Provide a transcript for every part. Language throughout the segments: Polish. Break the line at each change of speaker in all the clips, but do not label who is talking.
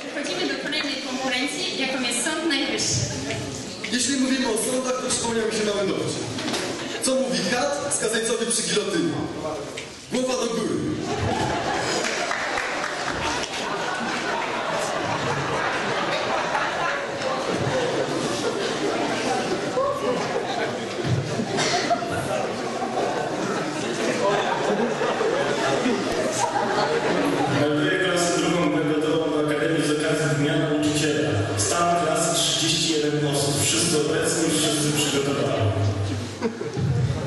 Przechodzimy do kolejnej konkurencji, jaką jest Sąd Najwyższy.
Jeśli mówimy o sądach, to przypomniał mi się mały dowcip. Co mówi kat skazańcowi przy gilotynie? Głowa do góry.
Dnia Nauczyciela. Stan klasy 31 osób. Wszyscy obecni, wszyscy przygotowani.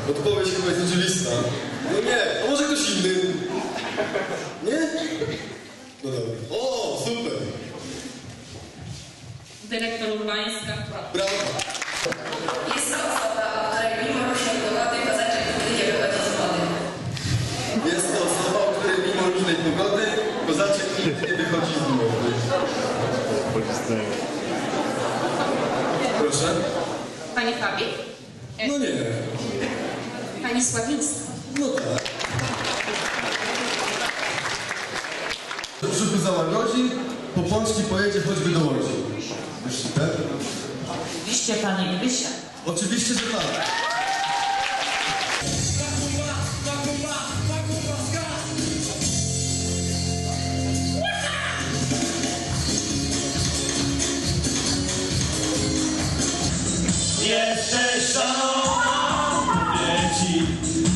Odpowiedź chyba jest oczywista. No nie, a może ktoś inny? Nie? No dobra. O, super.
Dyrektor Urbańska.
Brawo.
Jest to osoba, o której mimo różnej pogody kozaczek nigdy nie wychodzi z wody.
Jest to osoba, o której mimo różnej pogody kozaczek nigdy nie. Proszę?
Pani Fabi?
No nie.
Pani Sławińska.
No tak. Żeby załagodzi, po pączki pojedzie choćby do Łodzi. Jeśli tak?
Oczywiście Pani Iwysia.
Oczywiście, że tak.
Jesteś szalona, mówię ci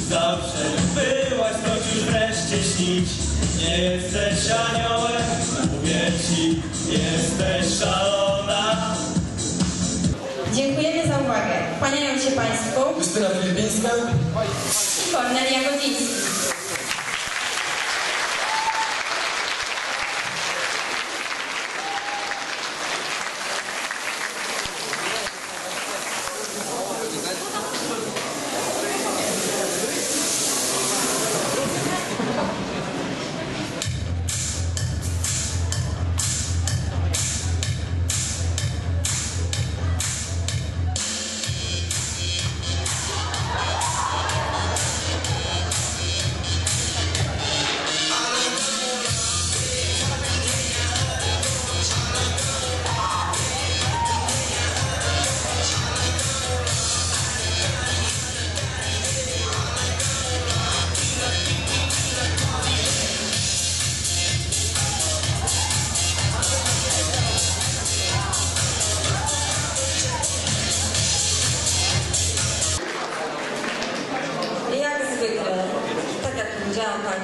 Zawsze byłaś, choć już wreszcie śnić Nie jesteś aniołem, mówię ci Jesteś szalona
Dziękujemy za uwagę. Kłaniają się Państwu.
Justyna Filipińska.
Kornel Jagodziński.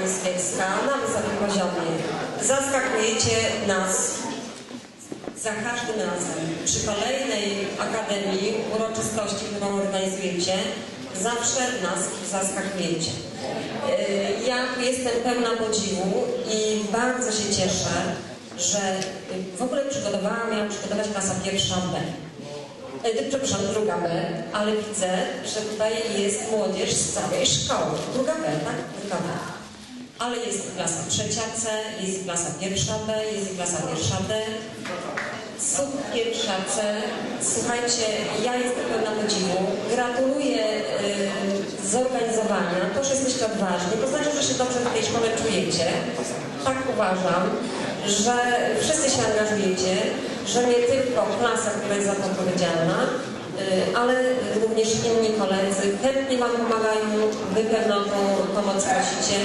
Swiecka, na wysokim poziomie, zaskakujecie nas za każdym razem. Przy kolejnej Akademii uroczystości, którą organizujecie, zawsze nas zaskakujecie. Yy, Ja jestem pełna podziwu i bardzo się cieszę, że w ogóle przygotowałam, miałam przygotować klasa pierwsza B. E, Przepraszam, druga B, ale widzę, że tutaj jest młodzież z całej szkoły. Druga B, tak? Druga B. Ale jest klasa trzecia C, jest klasa pierwsza B, jest klasa pierwsza D. Sub pierwsza C. Słuchajcie, ja jestem pełna podziwu. Gratuluję y, zorganizowania. To, że jesteście odważni, to znaczy, że się dobrze w tej szkole czujecie. Tak uważam, że wszyscy się angażujecie, że nie tylko klasa, która jest za to odpowiedzialna, y, ale również inni koledzy chętnie Wam pomagają, Wy pewno tą pomoc prosicie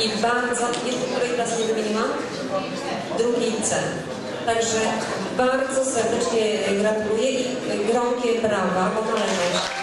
i bardzo, jeszcze której klasy nie wymieniłam? Drugiej C. Także bardzo serdecznie gratuluję i gromkie brawa, bo należą się.